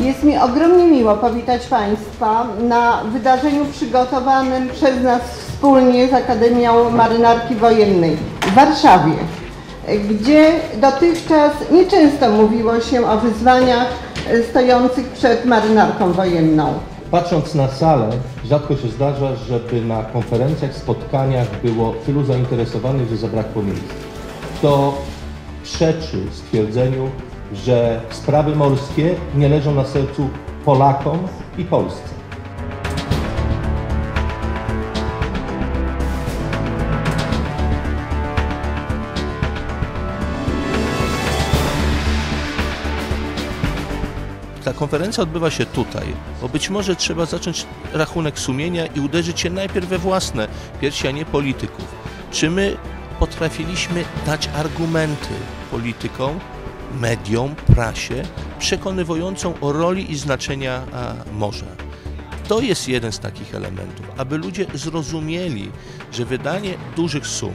Jest mi ogromnie miło powitać Państwa na wydarzeniu przygotowanym przez nas wspólnie z Akademią Marynarki Wojennej w Warszawie, gdzie dotychczas nieczęsto mówiło się o wyzwaniach stojących przed marynarką wojenną. Patrząc na salę, rzadko się zdarza, żeby na konferencjach, spotkaniach było tylu zainteresowanych, że zabrakło miejsc. To przeczy stwierdzeniu, że sprawy morskie nie leżą na sercu Polakom i Polsce. Ta konferencja odbywa się tutaj, bo być może trzeba zacząć rachunek sumienia i uderzyć się najpierw we własne piersi, a nie polityków. Czy my potrafiliśmy dać argumenty politykom, mediom, prasie, przekonywującą o roli i znaczenia morza? To jest jeden z takich elementów, aby ludzie zrozumieli, że wydanie dużych sum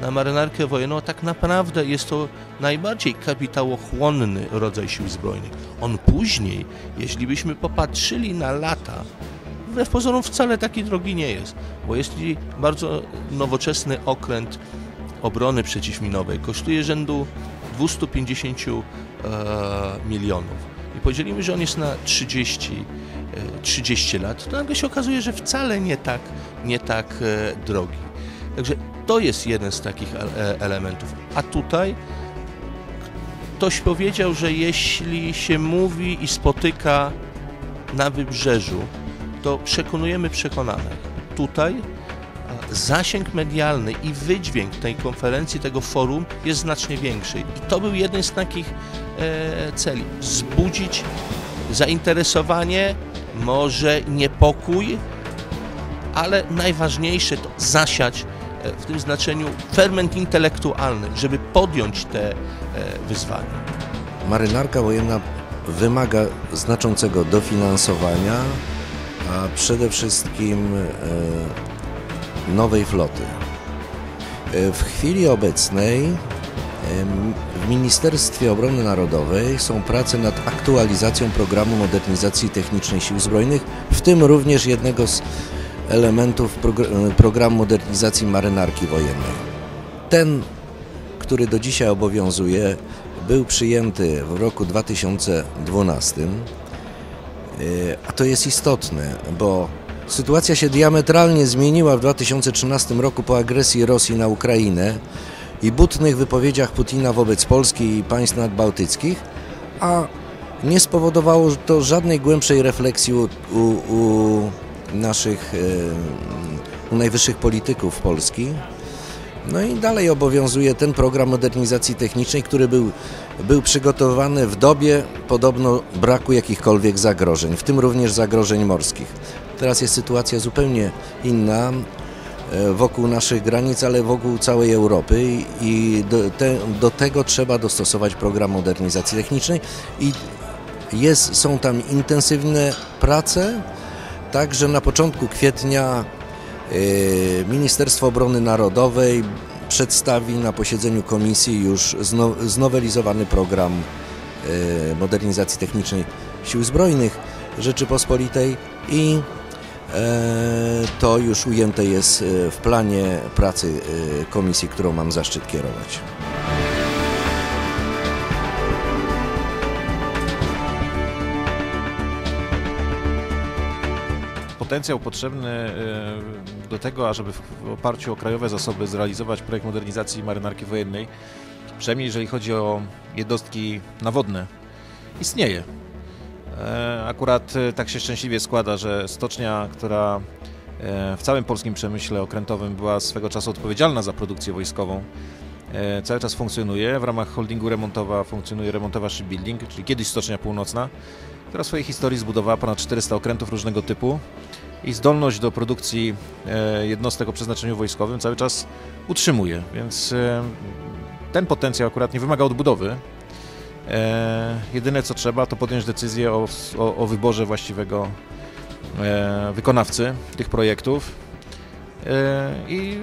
na marynarkę wojenną tak naprawdę jest to najbardziej kapitałochłonny rodzaj sił zbrojnych. On później, jeśli byśmy popatrzyli na lata, wbrew pozorom wcale taki drogi nie jest, bo jest bardzo nowoczesny okręt obrony przeciwminowej, kosztuje rzędu 250 e, milionów i podzielimy, że on jest na 30, 30 lat, to nagle się okazuje, że wcale nie tak, nie tak e, drogi. Także to jest jeden z takich e, elementów. A tutaj ktoś powiedział, że jeśli się mówi i spotyka na wybrzeżu, to przekonujemy przekonanych. Tutaj zasięg medialny i wydźwięk tej konferencji, tego forum jest znacznie większy. I to był jeden z takich e, celi. Wzbudzić zainteresowanie, może niepokój, ale najważniejsze to zasiać e, w tym znaczeniu ferment intelektualny, żeby podjąć te e, wyzwania. Marynarka wojenna wymaga znaczącego dofinansowania, a przede wszystkim nowej floty. W chwili obecnej w Ministerstwie Obrony Narodowej są prace nad aktualizacją programu modernizacji technicznej Sił Zbrojnych, w tym również jednego z elementów programu modernizacji marynarki wojennej. Ten, który do dzisiaj obowiązuje, był przyjęty w roku 2012, a to jest istotne, bo sytuacja się diametralnie zmieniła w 2013 roku po agresji Rosji na Ukrainę i butnych wypowiedziach Putina wobec Polski i państw nadbałtyckich, a nie spowodowało to żadnej głębszej refleksji u, u, u naszych u najwyższych polityków Polski. No i dalej obowiązuje ten program modernizacji technicznej, który był, był przygotowany w dobie podobno braku jakichkolwiek zagrożeń, w tym również zagrożeń morskich. Teraz jest sytuacja zupełnie inna e, wokół naszych granic, ale wokół całej Europy i do, te, do tego trzeba dostosować program modernizacji technicznej i jest, są tam intensywne prace, także na początku kwietnia y, Ministerstwo Obrony Narodowej przedstawi na posiedzeniu komisji już znowelizowany program y, modernizacji technicznej Sił Zbrojnych Rzeczypospolitej i E, to już ujęte jest e, w planie pracy e, komisji, którą mam zaszczyt kierować. Potencjał potrzebny do tego, ażeby w oparciu o krajowe zasoby zrealizować projekt modernizacji marynarki wojennej, przynajmniej jeżeli chodzi o jednostki nawodne, istnieje. E, akurat e, tak się szczęśliwie składa, że stocznia, która e, w całym polskim przemyśle okrętowym była swego czasu odpowiedzialna za produkcję wojskową, cały czas funkcjonuje. W ramach holdingu remontowa funkcjonuje remontowa shipbuilding, czyli kiedyś Stocznia Północna, która w swojej historii zbudowała ponad 400 okrętów różnego typu i zdolność do produkcji jednostek o przeznaczeniu wojskowym cały czas utrzymuje, więc ten potencjał akurat nie wymaga odbudowy, E, jedyne co trzeba to podjąć decyzję o, o, o wyborze właściwego e, wykonawcy tych projektów e, i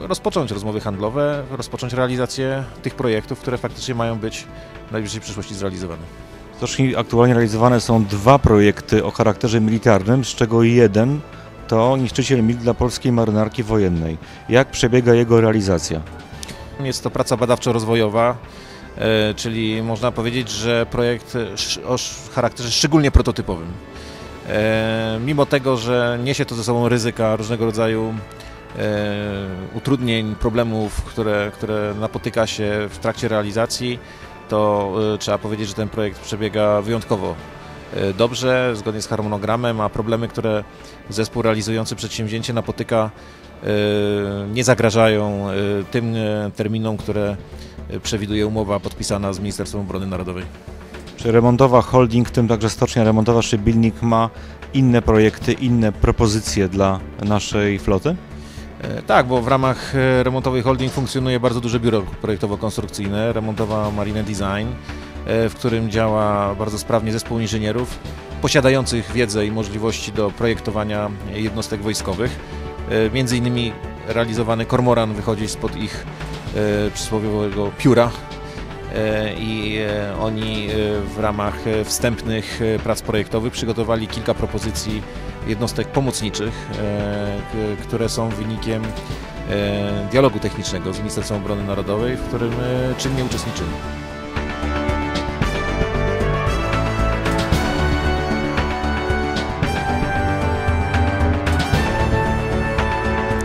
rozpocząć rozmowy handlowe, rozpocząć realizację tych projektów, które faktycznie mają być w najbliższej przyszłości zrealizowane. Stoczni aktualnie realizowane są dwa projekty o charakterze militarnym, z czego jeden to niszczyciel mil dla polskiej marynarki wojennej. Jak przebiega jego realizacja? Jest to praca badawczo-rozwojowa, czyli można powiedzieć, że projekt o charakterze szczególnie prototypowym. E, Mimo tego, że niesie to ze sobą ryzyka różnego rodzaju e, utrudnień, problemów, które, które napotyka się w trakcie realizacji, to e, trzeba powiedzieć, że ten projekt przebiega wyjątkowo e, dobrze, zgodnie z harmonogramem, a problemy, które zespół realizujący przedsięwzięcie napotyka, e, nie zagrażają e, tym e, terminom, które e, przewiduje umowa podpisana z Ministerstwem Obrony Narodowej. Czy remontowa holding, w tym także stocznia remontowa Szybylnik ma inne projekty, inne propozycje dla naszej floty? E, Tak, bo w ramach e, remontowej holding funkcjonuje bardzo duże biuro projektowo-konstrukcyjne, remontowa Marine Design, e, w którym działa bardzo sprawnie zespół inżynierów posiadających wiedzę i możliwości do projektowania jednostek wojskowych. E, Między innymi realizowany kormoran wychodzi spod ich e, przysłowiowego pióra E, i oni w ramach wstępnych prac projektowych przygotowali kilka propozycji jednostek pomocniczych, które są wynikiem dialogu technicznego z Ministerstwem Obrony Narodowej, w którym czynnie uczestniczymy.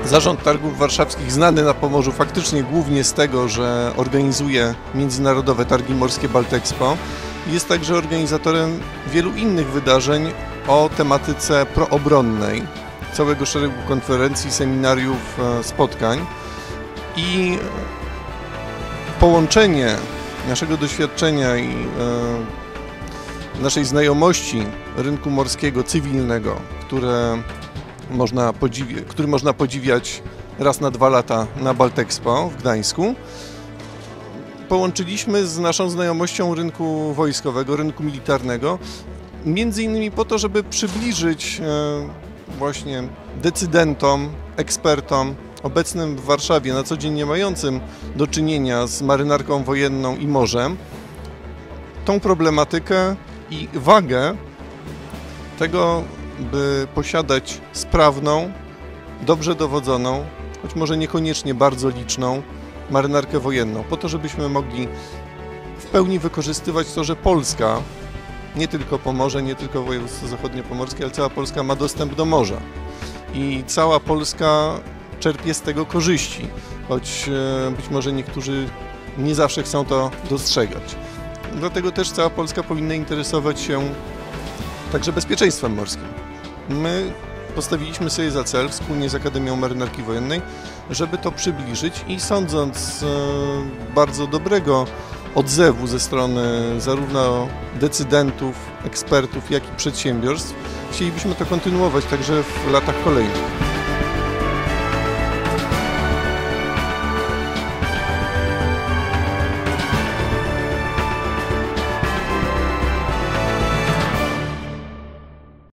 Zarząd Targów Warszawskich znany na Pomorzu faktycznie głównie z tego, że organizuje międzynarodowe targi morskie Baltexpo. Jest także organizatorem wielu innych wydarzeń o tematyce proobronnej, całego szeregu konferencji, seminariów, e, spotkań. I połączenie naszego doświadczenia i e, naszej znajomości rynku morskiego cywilnego, które można który można podziwiać raz na dwa lata na Baltexpo w Gdańsku. Połączyliśmy z naszą znajomością rynku wojskowego, rynku militarnego, między innymi po to, żeby przybliżyć e, właśnie decydentom, ekspertom obecnym w Warszawie, na co dzień nie mającym do czynienia z marynarką wojenną i morzem, tą problematykę i wagę tego, by posiadać sprawną, dobrze dowodzoną, choć może niekoniecznie bardzo liczną, marynarkę wojenną, po to, żebyśmy mogli w pełni wykorzystywać to, że Polska, nie tylko Pomorze, nie tylko województwo zachodniopomorskie, ale cała Polska ma dostęp do morza. I cała Polska czerpie z tego korzyści, choć e, być może niektórzy nie zawsze chcą to dostrzegać. Dlatego też cała Polska powinna interesować się także bezpieczeństwem morskim. My postawiliśmy sobie za cel wspólnie z Akademią Marynarki Wojennej, żeby to przybliżyć i sądząc z e, bardzo dobrego odzewu ze strony zarówno decydentów, ekspertów, jak i przedsiębiorstw, chcielibyśmy to kontynuować także w latach kolejnych.